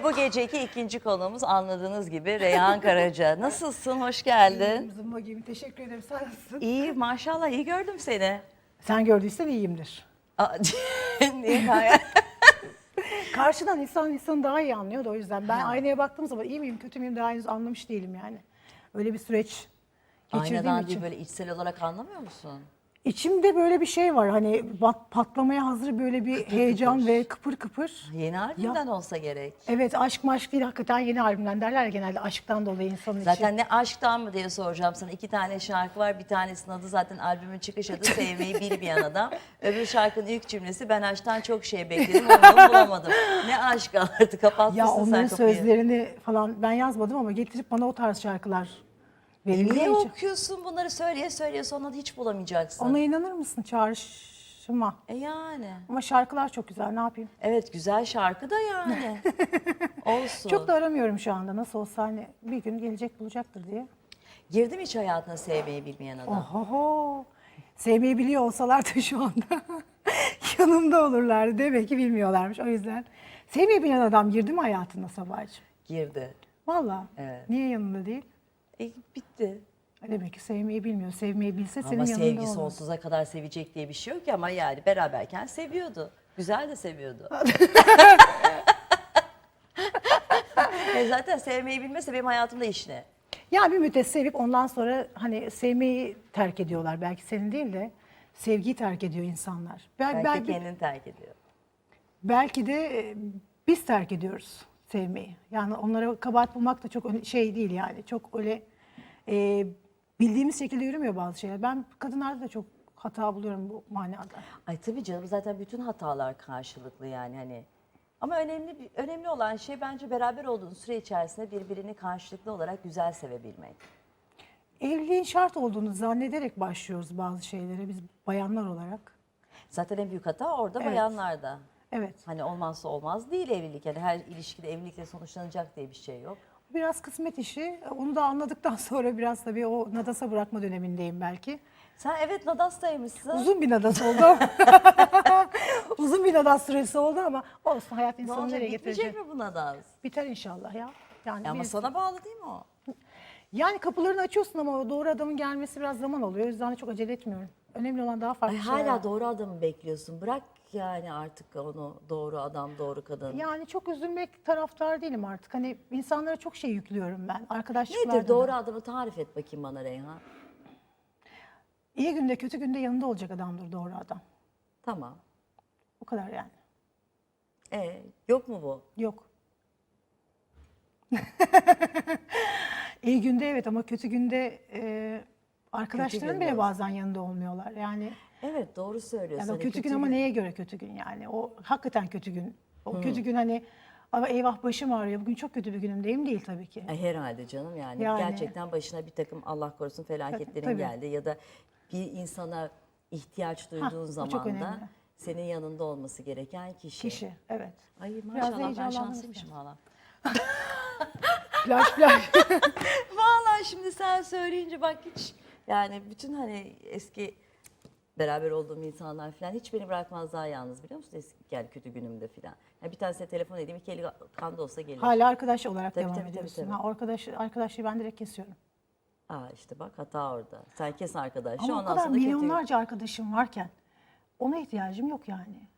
Ve bu geceki ikinci konuğumuz anladığınız gibi Reyhan Karaca. Nasılsın? Hoş geldin. Zımba gibi teşekkür ederim. Sen nasılsın? İyi maşallah iyi gördüm seni. Sen gördüysen iyiyimdir. Aa, Niye kay- Karşıdan insan insanı daha iyi anlıyor da o yüzden. Ben aynaya baktığım zaman iyi miyim kötü müyüm daha henüz anlamış değilim yani. Öyle bir süreç geçirdiğim Aynadan için. değil böyle içsel olarak anlamıyor musun? İçimde böyle bir şey var hani bat- patlamaya hazır böyle bir heyecan ve kıpır kıpır. Yeni albümden olsa gerek. Evet aşk maşk değil hakikaten yeni albümden derler ya genelde aşktan dolayı insanın Zaten içi. ne aşktan mı diye soracağım sana. İki tane şarkı var. Bir tanesinin adı zaten albümün çıkış adı Sevmeyi Bilmeyen Adam. Öbür şarkının ilk cümlesi ben aşktan çok şey bekledim onu bulamadım. Ne aşk artık kapatmışsın Ya sen onların kapıyı. sözlerini falan ben yazmadım ama getirip bana o tarz şarkılar Verildiği niye okuyorsun bunları söyleye söyleye sonra da hiç bulamayacaksın. Ona inanır mısın çağrışıma? E yani. Ama şarkılar çok güzel ne yapayım? Evet güzel şarkı da yani. Olsun. Çok da aramıyorum şu anda. Nasıl olsa hani bir gün gelecek bulacaktır diye. Girdi mi hiç hayatına sevmeyi bilmeyen adam? Oho. Sevmeyi biliyor olsalar da şu anda yanımda olurlardı. Demek ki bilmiyorlarmış o yüzden. Sevmeyi bilen adam girdi mi hayatına Sabahcığım? Girdi. Valla. Evet. Niye yanında değil? E bitti. Demek ki sevmeyi bilmiyor. Sevmeyi bilse senin Ama yanında sevgi olur. sonsuza kadar sevecek diye bir şey yok ki ama yani beraberken seviyordu. Güzel de seviyordu. e zaten sevmeyi bilmese benim hayatımda iş ne? Ya bir müddet sevip ondan sonra hani sevmeyi terk ediyorlar. Belki senin değil de sevgiyi terk ediyor insanlar. Bel- Belki belki, kendini terk ediyor. belki de e, biz terk ediyoruz sevmeyi. Yani onlara kabahat bulmak da çok şey değil yani. Çok öyle e, bildiğimiz şekilde yürümüyor bazı şeyler. Ben kadınlarda da çok hata buluyorum bu manada. Ay tabii canım zaten bütün hatalar karşılıklı yani hani. Ama önemli önemli olan şey bence beraber olduğun süre içerisinde birbirini karşılıklı olarak güzel sevebilmek. Evliliğin şart olduğunu zannederek başlıyoruz bazı şeylere biz bayanlar olarak. Zaten en büyük hata orada Evet. bayanlarda. Evet. Hani olmazsa olmaz değil evlilik. Yani her ilişkide evlilikle sonuçlanacak diye bir şey yok. Biraz kısmet işi. Onu da anladıktan sonra biraz tabii o nadasa bırakma dönemindeyim belki. Sen evet Nadas'taymışsın. Uzun bir nadas oldu. Uzun bir nadas süresi oldu ama olsun hayat insanı nereye getirecek? mi bu Nadas? Biter inşallah ya. Yani, Ama bir- sana bağlı değil mi o? yani kapılarını açıyorsun ama doğru adamın gelmesi biraz zaman oluyor. O yüzden de çok acele etmiyorum. Önemli olan daha farklı Ay şeyler. hala doğru adamı bekliyorsun. Bırak yani artık onu doğru adam, doğru kadın. Yani çok üzülmek taraftar değilim artık. Hani insanlara çok şey yüklüyorum ben. Arkadaşlıklarda Nedir da. doğru adamı tarif et bakayım bana Reyhan. İyi günde kötü günde yanında olacak adamdır doğru adam. Tamam. O kadar yani. E, yok mu bu? Yok. İyi günde evet ama kötü günde e, arkadaşların bile bazen yanında olmuyorlar. Yani, Evet doğru söylüyorsun. yani o Hani kötü, gün ama neye göre kötü gün yani? O hakikaten kötü gün. O kötü gün hani ama eyvah başım ağrıyor. Bugün çok kötü bir günümdeyim değil tabii ki. Ay, herhalde canım yani, Yani. gerçekten başına bir takım Allah korusun felaketlerin Tabii. geldi ya da bir insana ihtiyaç duyduğun o çok zaman da önemli. senin yanında olması gereken kişi. Kişi evet. Ay da maşallah ben heyecanlandım şanslıymışım valla. Plaj plaj. Vallahi şimdi sen söyleyince bak hiç yani bütün hani eski beraber olduğum insanlar falan hiç beni bırakmazlar yalnız biliyor musun? Eski yani kötü günümde falan. Yani bir tanesine telefon edeyim iki eli kanda olsa gelir. Hala arkadaş olarak Tabii, devam tabii, ediyorsun. tabii. Ha, arkadaş, arkadaşlığı ben direkt kesiyorum. Aa işte bak hata orada. Sen kes arkadaşı Ama o ondan kadar sonra da kötü. milyonlarca arkadaşım varken ona ihtiyacım yok yani.